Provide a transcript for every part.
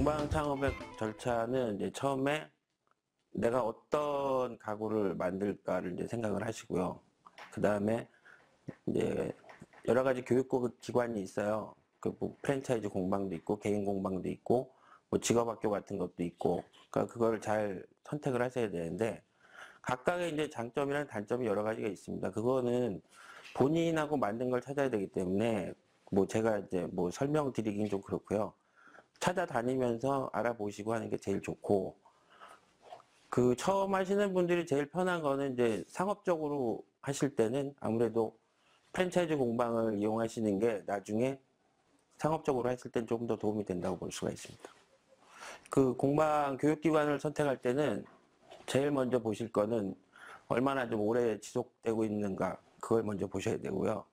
공방 창업의 절차는 이제 처음에 내가 어떤 가구를 만들까를 이제 생각을 하시고요. 그 다음에 이제 여러 가지 교육 기관이 있어요. 그 뭐 프랜차이즈 공방도 있고 개인 공방도 있고 뭐 직업학교 같은 것도 있고 그러니까 그걸 잘 선택을 하셔야 되는데 각각의 이제 장점이랑 단점이 여러 가지가 있습니다. 그거는 본인하고 만든 걸 찾아야 되기 때문에 뭐 제가 이제 뭐 설명드리긴 좀 그렇고요. 찾아다니면서 알아보시고 하는 게 제일 좋고 그 처음 하시는 분들이 제일 편한 거는 이제 상업적으로 하실 때는 아무래도 프랜차이즈 공방을 이용하시는 게 나중에 상업적으로 했을 땐 조금 더 도움이 된다고 볼 수가 있습니다. 그 공방 교육기관을 선택할 때는 제일 먼저 보실 거는 얼마나 좀 오래 지속되고 있는가 그걸 먼저 보셔야 되고요.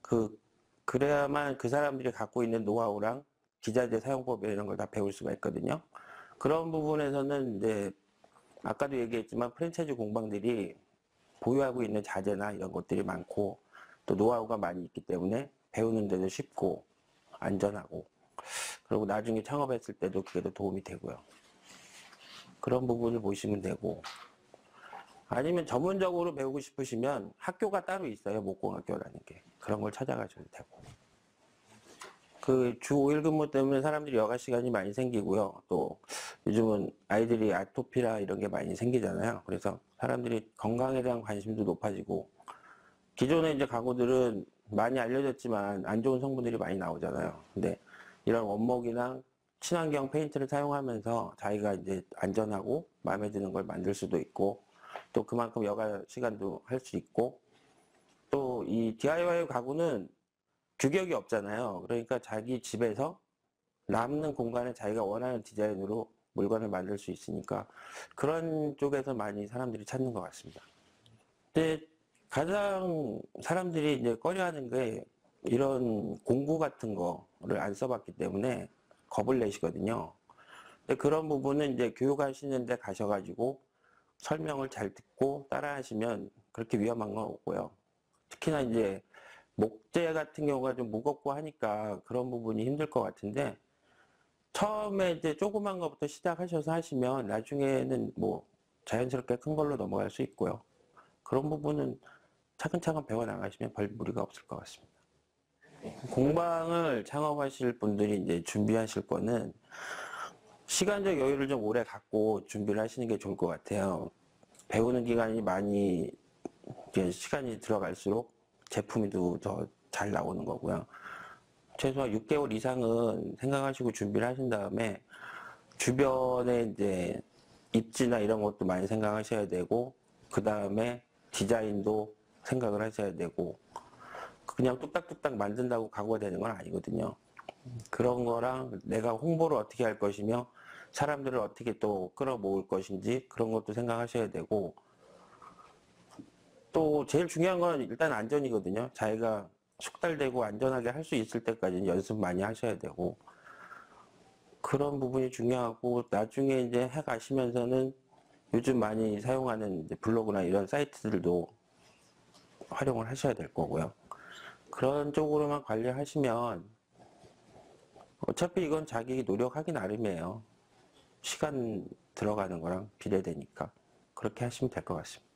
그 그래야만 그 사람들이 갖고 있는 노하우랑 기자재 사용법 이런 걸 다 배울 수가 있거든요. 그런 부분에서는 이제 아까도 얘기했지만 프랜차이즈 공방들이 보유하고 있는 자재나 이런 것들이 많고 또 노하우가 많이 있기 때문에 배우는 데도 쉽고 안전하고 그리고 나중에 창업했을 때도 그게 더 도움이 되고요. 그런 부분을 보시면 되고 아니면 전문적으로 배우고 싶으시면 학교가 따로 있어요. 목공학교라는 게. 그런 걸 찾아가셔도 되고. 그 주 5일 근무 때문에 사람들이 여가 시간이 많이 생기고요. 또 요즘은 아이들이 아토피라 이런 게 많이 생기잖아요. 그래서 사람들이 건강에 대한 관심도 높아지고 기존에 이제 가구들은 많이 알려졌지만 안 좋은 성분들이 많이 나오잖아요. 근데 이런 원목이나 친환경 페인트를 사용하면서 자기가 이제 안전하고 마음에 드는 걸 만들 수도 있고 또 그만큼 여가 시간도 할 수 있고 또 이 DIY 가구는 규격이 없잖아요. 그러니까 자기 집에서 남는 공간에 자기가 원하는 디자인으로 물건을 만들 수 있으니까 그런 쪽에서 많이 사람들이 찾는 것 같습니다. 근데 가장 사람들이 이제 꺼려하는 게 이런 공구 같은 거를 안 써봤기 때문에 겁을 내시거든요. 근데 그런 부분은 이제 교육하시는 데 가셔가지고 설명을 잘 듣고 따라 하시면 그렇게 위험한 건 없고요. 특히나 이제 목재 같은 경우가 좀 무겁고 하니까 그런 부분이 힘들 것 같은데 처음에 이제 조그만 것부터 시작하셔서 하시면 나중에는 뭐 자연스럽게 큰 걸로 넘어갈 수 있고요. 그런 부분은 차근차근 배워 나가시면 별 무리가 없을 것 같습니다. 공방을 창업하실 분들이 이제 준비하실 거는 시간적 여유를 좀 오래 갖고 준비를 하시는 게 좋을 것 같아요. 배우는 기간이 많이 시간이 들어갈수록 제품이 더 잘 나오는 거고요. 최소한 6개월 이상은 생각하시고 준비를 하신 다음에 주변에 이제 입지나 이런 것도 많이 생각하셔야 되고 그 다음에 디자인도 생각을 하셔야 되고 그냥 뚝딱뚝딱 만든다고 각오가 되는 건 아니거든요. 그런 거랑 내가 홍보를 어떻게 할 것이며 사람들을 어떻게 또 끌어모을 것인지 그런 것도 생각하셔야 되고 또 제일 중요한 건 일단 안전이거든요. 자기가 숙달되고 안전하게 할 수 있을 때까지는 연습 많이 하셔야 되고 그런 부분이 중요하고 나중에 이제 해 가시면서는 요즘 많이 사용하는 블로그나 이런 사이트들도 활용을 하셔야 될 거고요. 그런 쪽으로만 관리하시면 어차피 이건 자기 노력하기 나름이에요. 시간 들어가는 거랑 비례되니까 그렇게 하시면 될 것 같습니다.